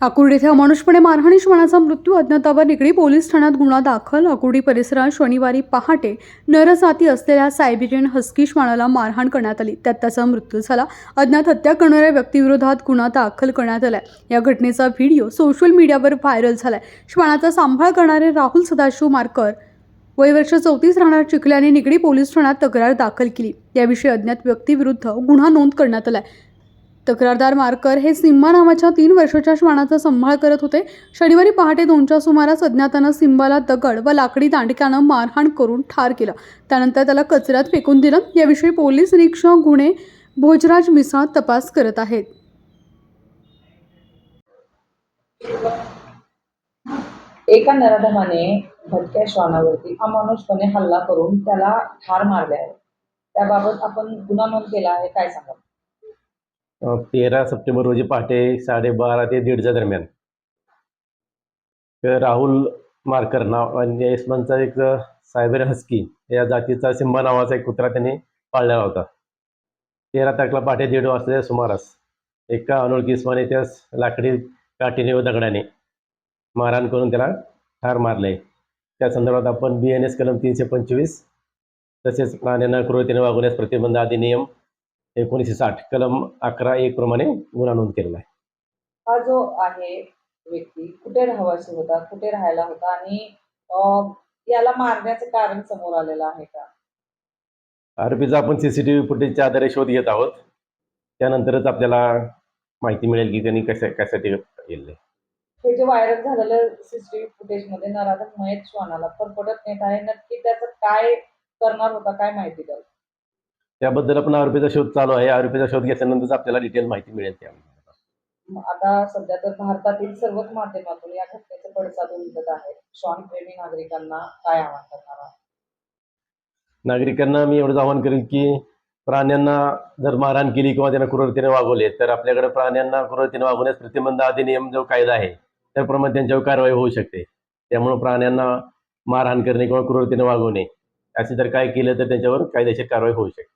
आकुर्डी येथे अमानुषपणे मारहाणी श्वानाचा मृत्यू अज्ञातावर निगडी पोलीस ठाण्यात गुन्हा दाखल. आकुर्डी परिसरात शनिवारी पहाटे नरजाती असलेल्या सायबेरियन हस्की श्वानाला मारहाण करण्यात आली. त्यात त्याचा मृत्यू झाला. अज्ञात हत्या करणाऱ्या व्यक्तीविरोधात गुन्हा दाखल करण्यात आलाय. या घटनेचा व्हिडिओ सोशल मीडियावर व्हायरल झालाय. श्वानाचा सांभाळ करणारे राहुल सदाशिव मारकर वय वर्ष चौतीस राहणार चिखल्याने निगडी पोलीस ठाण्यात तक्रार दाखल केली. याविषयी अज्ञात व्यक्तीविरुद्ध गुन्हा नोंद करण्यात आलाय. तक्रारदार मारकर हे सिम्बा नावाच्या तीन वर्षाच्या श्वानाचा संभाळ करत होते. शनिवारी पहाटे दोनच्या सुमारास अज्ञातानं सिम्बाला दगड व लाकडी दांडक्यानं मारहाण करून ठार केलं. त्यानंतर त्याला कचऱ्यात फेकून दिलं. याविषयी पोलीस निरीक्षक गुन्हे भोजराज मिसाळ तपास करत आहेत. एका नराधमाने भटक्या श्वानावरती अमानुषपणे हल्ला करून त्याला ठार मारले आहे. त्याबाबत आपण गुन्हा नोंद केला आहे. काय सांगा तेरा सप्टेंबर रोजी पहाटे साडेबारा ते दीडच्या दरम्यान. राहुल मारकर नाव म्हणजे आणि यशमानचा एक सायबर हस्की या जातीचा सिंबा नावाचा एक कुत्रा त्यांनी पाळलेला होता. तेरा तारखेला पहाटे दीड वाजताच्या सुमारास एका अनोळखी इस्माने त्यास लाकडी काठीने व दगडाने मारहाण करून त्याला ठार मारले. त्या संदर्भात आपण बी एन एस कलम तीनशे पंचवीस तसेच प्राण्यांना क्रोतीने वागवण्यास प्रतिबंध अधिनियम एकोणीसशे साठ कलम अकरा एक प्रमाणे गुन्हा नोंद केलेला आहे. हा जो आहे व्यक्ती कुठे रहिवासी होता कुठे राहायला होता आणि याला मारण्याचं कारण समोर आलेलं आहे का? आरोपीचा आपण सी सी टी व्ही फुटेजच्या आधारे शोध घेत आहोत. त्यानंतरच आपल्याला माहिती मिळेल की त्यांनी कशा कशासाठी गेले हे जे व्हायरल झालेलं सीसीटीव्ही फुटेजमध्ये नराधम मयत श्वानाला फरफटत नेत आहे नक्की त्याचं काय करणार होता काय माहिती द्याल? त्याबद्दल आपण आरोपीचा शोध चालू आहे. आरोपीचा शोध घेतल्यानंतरच आपल्याला डिटेल माहिती मिळेल त्यामध्ये. म आता सध्या तर भारतातील सर्वच माध्यमातून या घटनेचे पडसाद उमटत आहे. श्वानप्रेमी नागरिकांना काय आवाहन करणार नागरिकांना मी एवढंच आवाहन करेन की प्राण्यांना जर मारहाण केली किंवा त्यांना क्रूरतेने वागवले तर आपल्याकडे प्राण्यांना क्रूरतेने वागवण्यास प्रतिबंध अधिनियम जो कायदा आहे त्याप्रमाणे त्यांच्यावर कारवाई होऊ शकते. त्यामुळे प्राण्यांना मारहाण करणे किंवा क्रूरतेने वागवणे असे जर काय केलं तर त्यांच्यावर कायदेशीर कारवाई होऊ शकते.